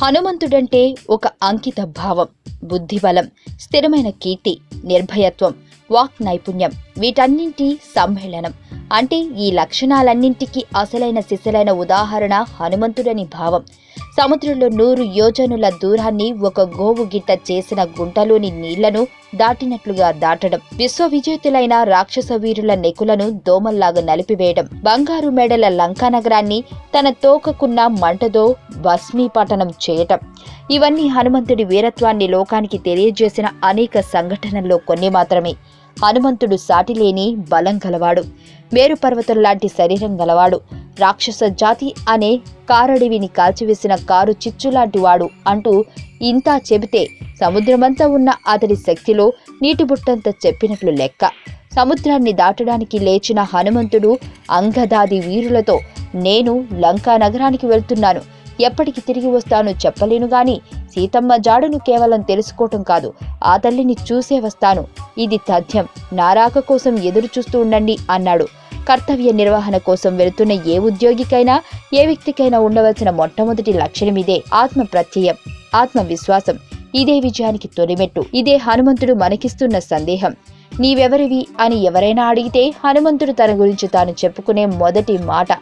హనుమంతుడంటే ఒక అంకిత భావం బుద్ధిబలం స్థిరమైన కీర్తి నిర్భయత్వం వాక్ నైపుణ్యం వీటన్నింటి సమ్మేళనం. అంటే ఈ లక్షణాలన్నింటికీ అసలైన సిసలైన ఉదాహరణ హనుమంతుడని భావం. సముద్రంలో నూరు యోజనుల దూరాన్ని ఒక గోవు గిట్ట చేసిన గుంటలోని నీళ్ళను దాటినట్లుగా దాటడం. విశ్వ విజేతులైన రాక్షస వీరుల నెకులను దోమల్లాగా నలిపివేయడం. బంగారు మేడల లంకా నగరాన్ని తన తోకకున్న మంటతో భస్మీపటనం చేయటం. ఇవన్నీ హనుమంతుడి వీరత్వాన్ని లోకానికి తెలియజేసిన అనేక సంఘటనల్లో కొన్ని మాత్రమే. హనుమంతుడు సాటిలేని బలం గలవాడు. మేరు పర్వతం లాంటి శరీరం గలవాడు. రాక్షస జాతి అనే కారడివిని కాల్చివేసిన కారు చిచ్చులాంటి వాడు అంటూ ఇంతా చెబితే సముద్రమంతా ఉన్న అతడి శక్తిలో నీటి బుట్టంత చెప్పినట్లు లెక్క. సముద్రాన్ని దాటడానికి లేచిన హనుమంతుడు అంగదాది వీరులతో నేను లంకా నగరానికి వెళ్తున్నాను. ఎప్పటికి తిరిగి వస్తానో చెప్పలేను గాని సీతమ్మ జాడును కేవలం తెలుసుకోవటం కాదు. ఆ తల్లిని చూసే వస్తాను. ఇది తథ్యం. నారాక కోసం ఎదురు చూస్తూ ఉండండి అన్నాడు. కర్తవ్య నిర్వహణ కోసం వెళుతున్న ఏ ఉద్యోగికైనా ఏ వ్యక్తికైనా ఉండవలసిన మొట్టమొదటి లక్షణం ఇదే ఆత్మ ప్రత్యయం ఆత్మవిశ్వాసం ఇదే విజయానికి తొలిమెట్టు. ఇదే హనుమంతుడు మనకిస్తున్న సందేహం. నీవెవరివి అని ఎవరైనా అడిగితే హనుమంతుడు తన గురించి తాను చెప్పుకునే మొదటి మాట.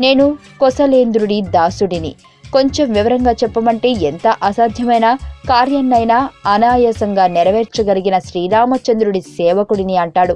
నేను కొసలేంద్రుడి దాసుడిని. కొంచెం వివరంగా చెప్పమంటే ఎంత అసాధ్యమైన కార్యాన్నైనా అనాయాసంగా నెరవేర్చగలిగిన శ్రీరామచంద్రుడి సేవకుడిని అంటాడు.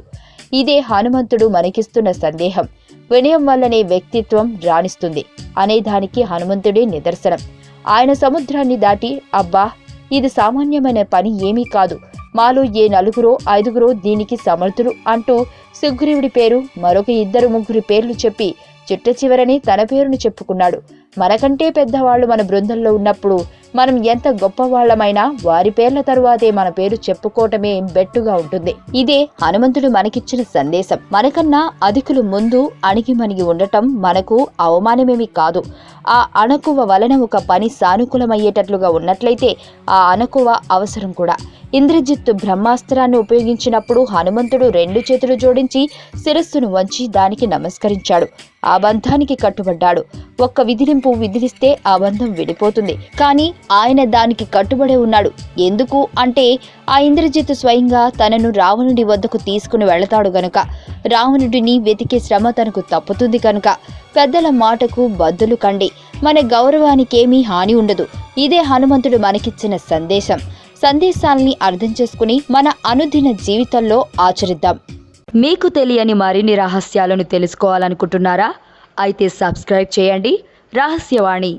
ఇదే హనుమంతుడు మనకిస్తున్న సందేహం. వినయం వల్లనే వ్యక్తిత్వం రాణిస్తుంది. అనే దానికి హనుమంతుడే నిదర్శనం. ఆయన సముద్రాన్ని దాటి అబ్బా! ఇది సామాన్యమైన పని ఏమీ కాదు. మాలో ఏ నలుగురో ఐదుగురో దీనికి సమర్థులు అంటూ సుగ్రీవుడి పేరు మరొక ఇద్దరు ముగ్గురి పేర్లు చెప్పి చిట్ట చివరని తన పేరును చెప్పుకున్నాడు. మనకంటే పెద్దవాళ్ళు మన బృందంలో ఉన్నప్పుడు మనం ఎంత గొప్పవాళ్ళమైనా వారి పేర్ల తరువాతే మన పేరు చెప్పుకోవటమే బెట్టుగా ఉంటుంది. ఇదే హనుమంతుడు మనకిచ్చిన సందేశం. మనకన్నా అధికులు ముందు అణిగి మణిగి ఉండటం మనకు అవమానమేమి కాదు. ఆ అణకువ వలన ఒక పని సానుకూలమయ్యేటట్లుగా ఉన్నట్లయితే ఆ అణకువ అవసరం కూడా. ఇంద్రజిత్తు బ్రహ్మాస్త్రాన్ని ఉపయోగించినప్పుడు హనుమంతుడు రెండు చేతులు జోడించి శిరస్సును వంచి దానికి నమస్కరించాడు. ఆ బంధానికి కట్టుబడ్డాడు. ఒక్క విధిలింపు విధిస్తే ఆ బంధం విడిపోతుంది. కానీ ఆయన దానికి కట్టుబడే ఉన్నాడు. ఎందుకు? అంటే ఆ ఇంద్రజిత్ స్వయంగా తనను రావణుడి వద్దకు తీసుకుని వెళతాడు గనుక. రావణుడిని వెతికే శ్రమ తనకు తప్పుతుంది కనుక. పెద్దల మాటకు బద్దులు కండి. మన గౌరవానికేమీ హాని ఉండదు. ఇదే హనుమంతుడు మనకిచ్చిన సందేశం. సందేశాల్ని అర్థం చేసుకుని మన అనుదిన జీవితంలో ఆచరిద్దాం. మీకు తెలియని మరిన్ని రహస్యాలను తెలుసుకోవాలనుకుంటున్నారా? అయితే సబ్స్క్రైబ్ చేయండి. ರಹಸ್ಯವಾಣಿ